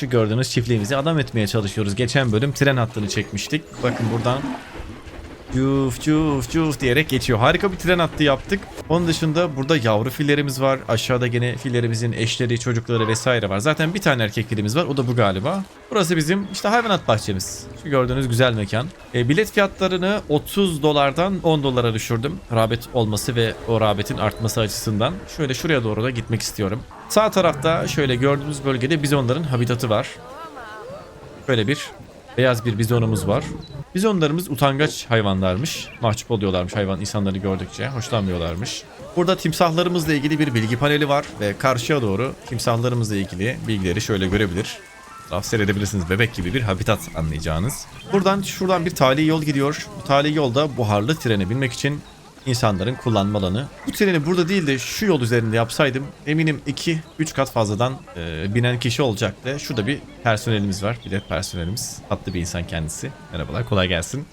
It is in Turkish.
Şu gördüğünüz çiftliğimizi adam etmeye çalışıyoruz. Geçen bölüm tren hattını çekmiştik. Bakın buradan Cuf cuf cuf diyerek geçiyor. Harika bir tren hattı yaptık. Onun dışında burada yavru fillerimiz var. Aşağıda gene fillerimizin eşleri, çocukları vesaire var. Zaten bir tane erkek filimiz var. O da bu galiba. Burası bizim işte hayvanat bahçemiz. Şu gördüğünüz güzel mekan. E, bilet fiyatlarını 30 dolardan 10 dolara düşürdüm. Rağbet olması ve o rağbetin artması açısından. Şöyle şuraya doğru da gitmek istiyorum. Sağ tarafta şöyle gördüğünüz bölgede bizonların habitatı var. Böyle bir beyaz bir bizonumuz var. Bizonlarımız utangaç hayvanlarmış. Mahcup oluyorlarmış hayvan insanları gördükçe. Hoşlanmıyorlarmış. Burada timsahlarımızla ilgili bir bilgi paneli var ve karşıya doğru timsahlarımızla ilgili bilgileri şöyle görebilir. Etraf seyredebilirsiniz. Bebek gibi bir habitat anlayacağınız. Buradan şuradan bir tali yol gidiyor. Bu tali yolda buharlı trene binmek için insanların kullanma alanı. Bu treni burada değil de şu yol üzerinde yapsaydım eminim 2-3 kat fazladan e, binen kişi olacaktı. Şurada bir personelimiz var. Bilet personelimiz. Tatlı bir insan kendisi. Merhabalar kolay gelsin.